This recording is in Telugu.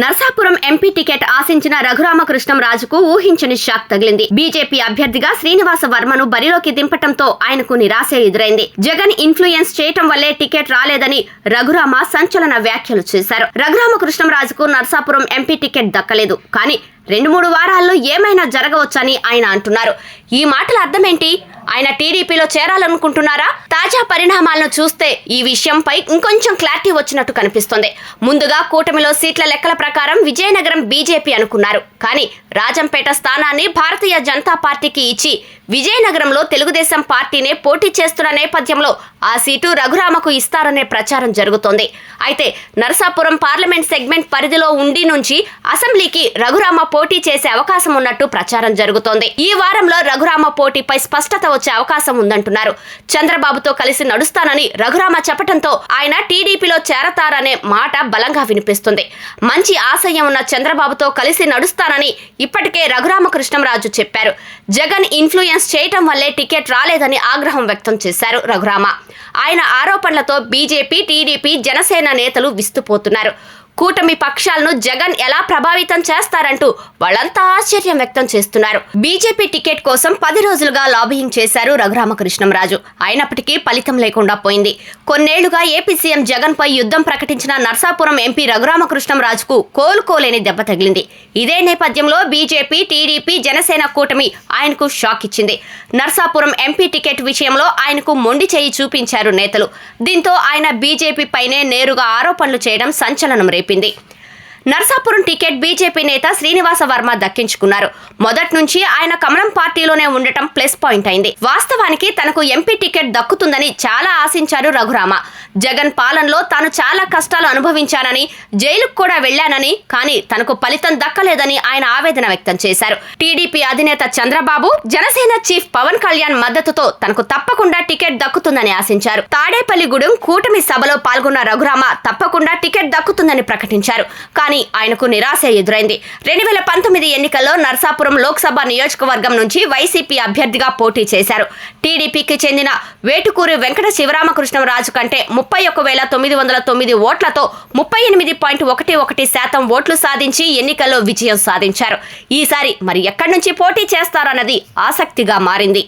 నర్సాపురం ఎంపీ టికెట్ ఆశించిన రఘురామకృష్ణం రాజుకు ఊహించని షాక్ తగిలింది. బీజేపీ అభ్యర్థిగా శ్రీనివాస వర్మను బరిలోకి దింపటంతో ఆయనకు నిరాశ ఎదురైంది. జగన్ ఇన్ఫ్లుయెన్స్ చేయటం వల్లే టికెట్ రాలేదని రఘురామ సంచలన వ్యాఖ్యలు చేశారు. రఘురామకృష్ణం రాజుకు నర్సాపురం ఎంపీ టికెట్ దక్కలేదు. కానీ రెండు మూడు వారాల్లో ఏమైనా జరగవచ్చని ఆయన అంటున్నారు. ఈ మాటల అర్థమేంటి? ఆయన టీడీపీలో చేరాలనుకుంటున్నారా? తాజా పరిణామాలను చూస్తే ఈ విషయంపై ఇంకొంచెం క్లారిటీ వచ్చినట్టు కనిపిస్తోంది. ముందుగా కూటమిలో సీట్ల లెక్కల ప్రకారం విజయనగరం బీజేపీ అనుకున్నారు. కానీ రాజంపేట స్థానాన్ని భారతీయ జనతా పార్టీకి ఇచ్చి విజయనగరంలో తెలుగుదేశం పార్టీనే పోటీ చేస్తున్న నేపథ్యంలో ఆ సీటు రఘురామకు ఇస్తారనే ప్రచారం జరుగుతోంది. అయితే నరసాపురం పార్లమెంట్ సెగ్మెంట్ పరిధిలో ఉండి నుంచి అసెంబ్లీకి రఘురామ పోటీ చేసే అవకాశం ఉన్నట్టు ప్రచారం జరుగుతోంది. ఈ వారంలో రఘురామ పోటీపై స్పష్టత వచ్చే అవకాశం ఉందంటున్నారు. చంద్రబాబుతో కలిసి నడుస్తానని రఘురామ చెప్పడంతో ఆయన టీడీపీలో చేరతారనే మాట బలంగా వినిపిస్తుంది. మంచి ఆశయం ఉన్న చంద్రబాబుతో కలిసి నడుస్తానని ఇప్పటికే రఘురామకృష్ణంరాజు చెప్పారు. జగన్ ఇన్ఫ్లుయెన్స్ చేయటం వల్లే టికెట్ రాలేదని ఆగ్రహం వ్యక్తం చేశారు రఘురామ. ఆయన ఆరోపణలతో బీజేపీ టీడీపీ జనసేన నేతలు విస్తుపోతున్నారు. కూటమి పక్షాలను జగన్ ఎలా ప్రభావితం చేస్తారంటూ వాళ్ళంతా ఆశ్చర్యం వ్యక్తం చేస్తున్నారు. బీజేపీ టికెట్ కోసం పది రోజులుగా లాబియింగ్ చేశారు రఘురామకృష్ణంరాజు అయినప్పటికీ ఫలితం లేకుండా పోయింది. కొన్నేళ్ళుగా ఏపీ సీఎం జగన్ పై యుద్ధం ప్రకటించిన నర్సాపురం ఎంపీ రఘురామకృష్ణంరాజుకు కోలుకోలేని దెబ్బ తగిలింది. ఇదే నేపథ్యంలో బీజేపీ టీడీపీ జనసేన కూటమి ఆయనకు షాక్ ఇచ్చింది. నర్సాపురం ఎంపీ టికెట్ విషయంలో ఆయనకు మొండి చేయి చూపించారు నేతలు. దీంతో ఆయన బీజేపీ పైనే నేరుగా ఆరోపణలు చేయడం సంచలనం రేపు. రేపింది నర్సాపురం టికెట్ బీజేపీ నేత శ్రీనివాస వర్మ దక్కించుకున్నారు. మొదటి నుంచి ఆయన కమలం పార్టీలోనే ఉండటం ప్లస్ పాయింట్ అయింది. వాస్తవానికి తనకు ఎంపీ టికెట్ దక్కుతుందని చాలా ఆశించారు రఘురామ. జగన్ పాలనలో తాను చాలా కష్టాలు అనుభవించానని జైలుకు కూడా వెళ్ళానని కానీ తనకు ఫలితం దక్కలేదని ఆయన ఆవేదన వ్యక్తం చేశారు. టీడీపీ అధినేత చంద్రబాబు జనసేన చీఫ్ పవన్ కళ్యాణ్ మద్దతుతో తనకు తప్పకుండా టికెట్ దక్కుతుందని ఆశించారు. తాడేపల్లిగూడెం కూటమి సభలో పాల్గొన్న రఘురామ తప్పకుండా టికెట్ దక్కుతుందని ప్రకటించారు. కానీ ఆయనకు నిరాశ ఎదురైంది. రెండు వేల పంతొమ్మిది ఎన్నికల్లో నర్సాపురం లోక్సభ నియోజకవర్గం నుంచి వైసీపీ అభ్యర్థిగా పోటీ చేశారు. టీడీపీకి చెందిన వేటుకూరి వెంకట శివరామకృష్ణరాజు కంటే ముప్పై ఒక్క వేల తొమ్మిది వందల తొమ్మిది ఓట్లతో ముప్పై ఎనిమిది పాయింట్ ఒకటి ఒకటి శాతం ఓట్లు సాధించి ఎన్నికల్లో విజయం సాధించారు. ఈసారి మరి ఎక్కడి నుంచి పోటీ చేస్తారన్నది ఆసక్తిగా మారింది.